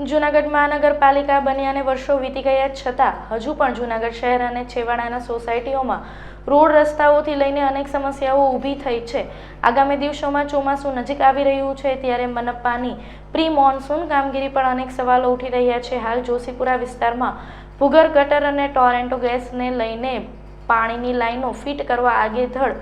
જૂનાગઢ મહાનગરપાલિકા બન્યાને વર્ષો વીતી ગયા છતાં, હજુ પણ જૂનાગઢ શહેર અને છેવાડાના સોસાયટીઓમાં રોડ રસ્તાઓથી લઈને અનેક સમસ્યાઓ ઊભી થઈ છે. આગામી દિવસોમાં ચોમાસું નજીક આવી રહ્યું છે ત્યારે મનપ્પાની પ્રી મોન્સૂન કામગીરી પર અનેક સવાલો ઉઠી રહ્યા છે. હાલ જોશીપુરા વિસ્તારમાં ભૂગર ગટર અને ટોરેન્ટો ગેસને લઈને પાણીની લાઈનો ફિટ કરવા આગેધડ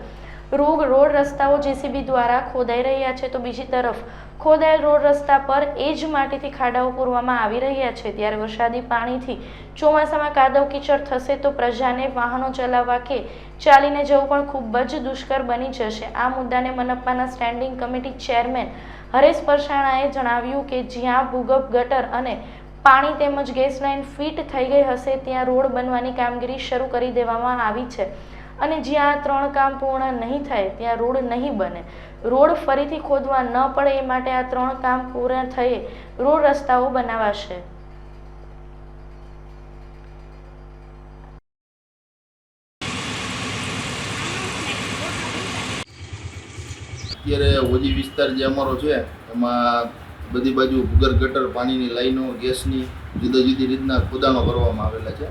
રોગ રોડ રસ્તાઓ જેસીબી દ્વારા ખોદાઈ રહ્યા છે તો બીજી તરફ ખોદાયેલ રોડ રસ્તા પર એ જ માટીથી ખાડાઓ પૂરવામાં આવી રહ્યા છે. ત્યારે વરસાદી પાણીથી ચોમાસામાં કાદવ કીચડ થશે તો પ્રજાને વાહનો ચલાવવા કે ચાલીને જવું પણ ખૂબ જ દુષ્કર બની જશે. આ મુદ્દાને મનપ્પાના સ્ટેન્ડિંગ કમિટી ચેરમેન હરેશ પરસાણાએ જણાવ્યું કે જ્યાં ભૂગર્ભ ગટર અને પાણી તેમજ ગેસ લાઇન ફિટ થઈ ગઈ હશે, ત્યાં રોડ બનવાની કામગીરી શરૂ કરી દેવામાં આવી છે. અને જ્યાં ત્રણ કામ પૂર્ણ નહીં થાય, ત્યાં રોડ નહીં બને. રોડ ફરીથી ખોદવા ન પડે એ માટે આ ત્રણ કામ પૂર્ણ થયે, રોડ રસ્તાઓ બનાવાશે. અત્યારે ઓજી વિસ્તાર જે અમારો છે, એમાં બધી બાજુ ભૂગર ગટર, પાણીની લાઈનો, ગેસની જુદા જુદી રીતના ખોદાણો કરવામાં આવેલા છે.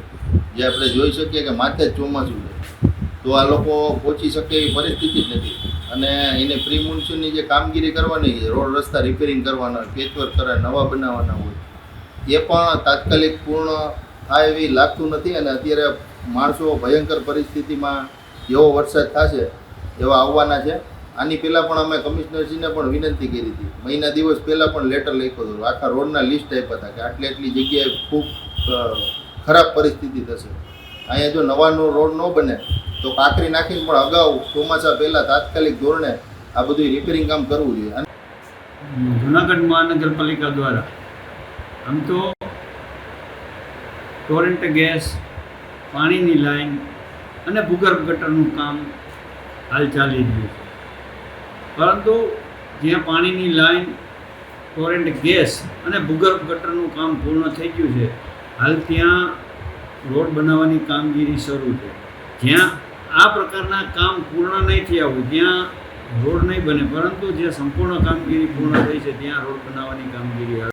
જે આપણે જોઈ શકીએ કે માથે જ ચોમાસું છે. તો આ લોકો પહોંચી શકે એવી પરિસ્થિતિ જ નથી. અને એને પ્રી મોન્સૂનની જે કામગીરી કરવાની છે, રોડ રસ્તા રિપેરિંગ કરવાના પેચવર્ક કરે નવા બનાવવાના હોય, એ પણ તાત્કાલિક પૂર્ણ થાય એવી લાગતું નથી અને અત્યારે માણસો ભયંકર પરિસ્થિતિમાં જેવો વરસાદ થશે, એવા આવવાના છે. આની પહેલાં પણ અમે કમિશનરશ્રીને પણ વિનંતી કરી હતી. મહિના દિવસ પહેલાં પણ લેટર લખ્યો હતો આખા રોડના લિસ્ટ આપ્યા હતા કે આટલી આટલી જગ્યાએ ખૂબ ખરાબ પરિસ્થિતિ થશે. અહીંયા જો નવાનો રોડ ન બને તો કાંકરી નાખીને પણ અગાઉ ચોમાસા પહેલાં તાત્કાલિક ધોરણે આ બધું રિપેરિંગ કામ કરવું જોઈએ. જુનાગઢ મહાનગરપાલિકા દ્વારા. આમ તો ટોરેન્ટ ગેસ પાણીની લાઈન અને ભૂગર્ભ ગટરનું કામ હાલ ચાલી રહ્યું છે. પરંતુ જ્યાં પાણીની લાઈન ટોરેન્ટ ગેસ અને ભૂગર્ભ ગટરનું કામ પૂર્ણ થઈ ગયું છે, હાલ ત્યાં રોડ બનાવવાની કામગીરી શરૂ છે. જ્યાં આ પ્રકારના કામ પૂર્ણ નહીં થયા હોય, ત્યાં રોડ નહીં બને, પરંતુ જે સંપૂર્ણ કામગીરી પૂર્ણ થઈ છે, ત્યાં રોડ બનાવવાની કામગીરી હાલ